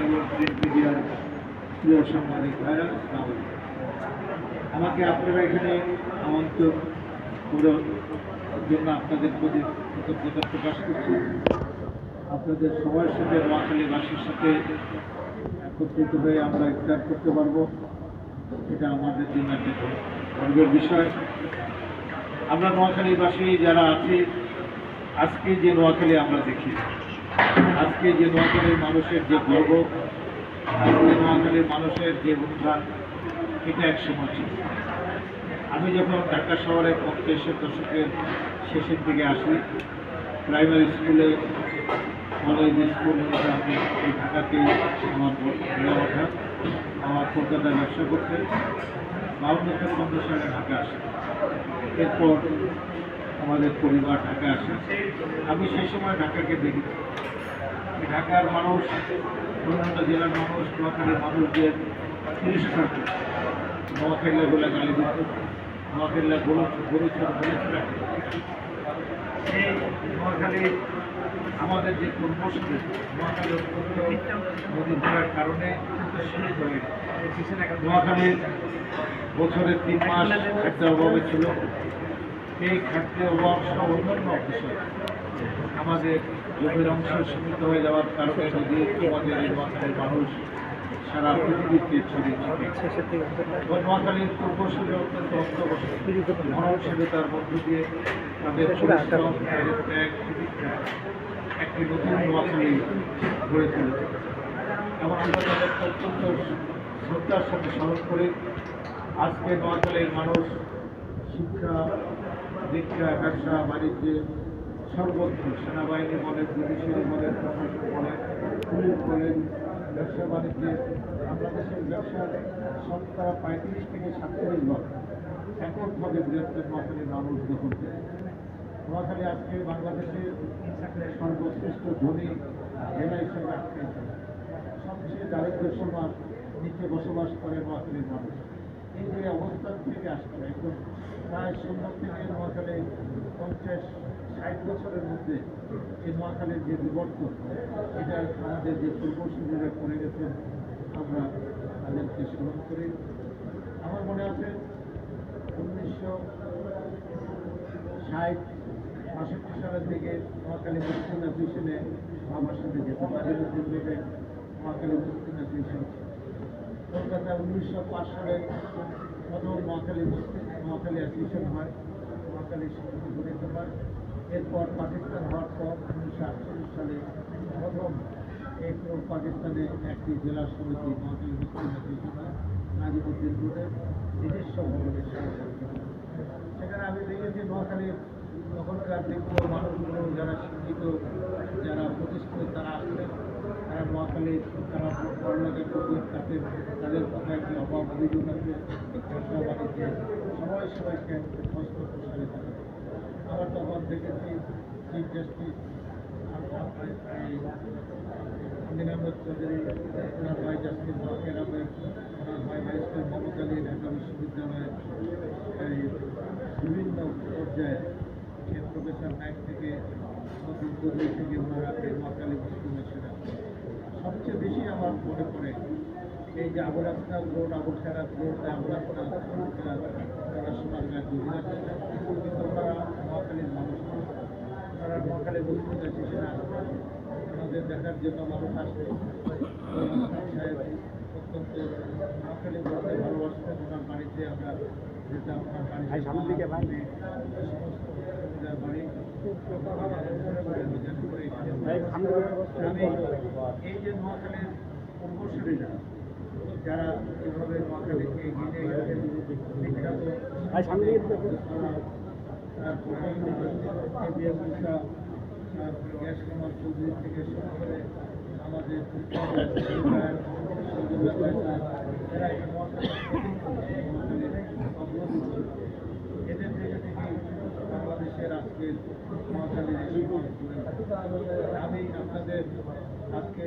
এবং প্রিন্ট মিডিয়ার আমাকে আপনারা এখানে আমন্ত্রণ করার জন্য আপনাদের প্রতি কৃতজ্ঞতা প্রকাশ করছি। আপনাদের সবার সাথে নোয়াখালীবাসীর সাথে একত্রিত হয়ে আমরা ইফতার করতে পারব। এটা আমাদের জন্য একটা গর্বের বিষয়। আমরা নোয়াখালীবাসী যারা আছি, আজকে যে নোয়াখালী আমরা দেখি আজকে যে নোয়াখালীর মানুষের যে গর্ব, আজকে নোয়াখালীর মানুষের যে উত্থান এটা এক সময় ছিল। আমি যখন ঢাকা শহরে পঞ্চাশের দশকের শেষের দিকে আসি, প্রাইমারি স্কুলে, কলেজ স্কুল এই ঢাকাতেই আমার বেড়ে ওঠা আমার কলকাতায় ব্যবসা করতে বাউন্ন তেপ্পান্ন সালে ঢাকা আসে। এরপর আমাদের পরিবার ঢাকা আসে। আমি সেই সময় ঢাকাকে দেখি। ঢাকার মানুষ, অন্যান্য জেলার মানুষ, নোয়াখালীর মানুষদের তিরস্কার করত নোয়াখালীরা বলে গালি দিত নোয়াখালীরা গরু গরু ছোট আমাদের যে কর্মসূচি, নোয়াখালী অত্যন্ত নদী ধরার কারণে নোয়াখালীর বছরের তিন মাস খাদ্যের অভাবে ছিল। এই খাদ্যের অভাব সহ অন্যান্য বিষয় আমাদের জমির অংশ সীমিত হয়ে যাওয়ার কারণে নদী আমাদের এই নোয়াখালীর মানুষ সারা পৃথিবীতে ছড়িয়ে ছিটিয়ে এবং নোয়াখালীর পূর্বশীল অত্যন্ত অন্তর্গত মননশীলতার মধ্য দিয়ে তাদের পরিশ্রম তাদের ত্যাগ একটি নতুন নোয়াখালী গড়ে তুলেছে। এবং আমরা তাদেরকে অত্যন্ত শ্রদ্ধার সাথে স্মরণ করি আজকে নোয়াখালীর মানুষ শিক্ষা দীক্ষা ব্যবসা বাণিজ্যে সর্বত্র সেনাবাহিনী বলে জুডিশিয়ারি বলে প্রশাসন বলেন পুলিশ বলেন ব্যবসা বাণিজ্যে বাংলাদেশের ব্যবসার শতকরা পঁয়ত্রিশ থেকে সাতচল্লিশ ভাগ এককভাবে বৃহত্তর নোয়াখালীর মানুষ দখল করে নোয়াখালী আজকে বাংলাদেশের সর্বশ্রেষ্ঠ ধনী জেলা হিসেবে আখ্যায়িত সবচেয়ে দারিদ্র সীমার নিচে বসবাস করে নোয়াখালীর মানুষ। এই যে অবস্থান থেকে আসতে একদম প্রায় শূন্য থেকে নোয়াখালী পঞ্চাশ ষাট বছরের মধ্যে এই নোয়াখালীর যে বিবর্তন, এটা আমাদের যে পূর্বসূরীরা করে গেছেন আমরা তাদেরকে স্মরণ করি। আমার মনে আছে উনিশশো ষাট বাষট্টি সালের দিকে নোয়াখালী মুসলিম অ্যাসোসিয়েশনে আমার সাথে আজিমুদ্দিন রোডে নোয়াখালী মুসলিম অ্যাসোসিয়েশন কলকাতায় উনিশশো পাঁচ সালে প্রথম মুসলিম নোয়াখালী অ্যাসোসিয়েশন হয়, নোয়াখালী স্বীকৃতি হয়। এরপর পাকিস্তান হওয়ার পর উনিশশো আটচল্লিশ সালে প্রথম এই পূর্ব পাকিস্তানে একটি জেলা সমিতি মহাকালী মুসলিম অ্যাসোসিয়েশন হয় নাজিমুদ্দিন রোডে নিজস্ব ভবনের সেখানে আমি দেখেছি নোয়াখালীর তখনকার দেখব মানুষগুলো, যারা শিক্ষিত, যারা প্রতিষ্ঠিত, তারা আসলেন তারা নোয়াখালীর তারা করবেন তাদের তাদের কথা একটি অভাব অভিযোগ আছে। ব্যবসা সবাই সবাইকে হস্ত প্রসারে থাকে আবার তখন দেখেছি চিফ জাস্টিস আমিন আহমেদ চৌধুরী ওনার ভাই জাস্টিস বাকের আহমেদ ওনার ভাই ব্যারিস্টার মমতা আলী ঢাকা বিশ্ববিদ্যালয়ের বিভিন্ন পর্যায়ে প্রফেসর নাইক থেকে নতুন থেকে ওনারা নোয়াখালী মুসলিমের সবচেয়ে বেশি আমার মনে পড়ে এই যে আবুল আসনাদ রোড আবুল খেরাত রোড আবুল তারা ওনারা নোয়াখালীর মানুষ না। ওনারা নোয়াখালী অ্যাসোসিয়েশনে আসতেন ওনাদের দেখার জন্য মানুষ আসতেন সাহেব অত্যন্ত নোয়াখালী বলতে ভালোবাসতেন ওনার বাড়িতে আমরা যেতাম ওনার ভাই। সমস্ত বাড়ি এই যে নোয়াখালীর পূর্বসূরীরা যারা এভাবে নোয়াখালীকে এগিয়ে গেছেন বিখ্যাত ভাই, সামনে দিকে দেখুন। তারপরে এবিএ মুসা গ্যাস কামাল চৌধুরী থেকে শুরু করে আমাদের এরা আমি আপনাদের আজকে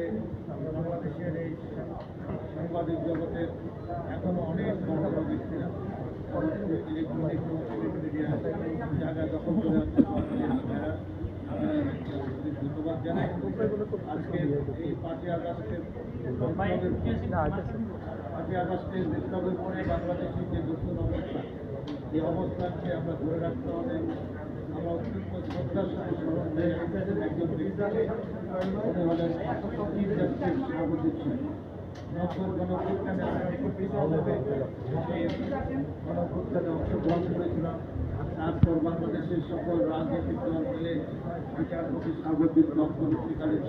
বাংলাদেশের এই সাংবাদিক জগতের এখনও অনেক ব্যক্তিরা ইলেকট্রনিক জায়গা দখল করে ধন্যবাদ জানাই। আজকে এই পাঁচই আগস্টের পাঁচই আগস্টের পরে বাংলাদেশের যে দুঃখ অবস্থা এই অবস্থানকে আমরা ধরে রাখতে হবে অংশগ্রহণ করেছিলাম তারপর বাংলাদেশের সকল রাজনৈতিক দল মিলে বিচারপতি সার্বত্রিক দপ্তর সরকারের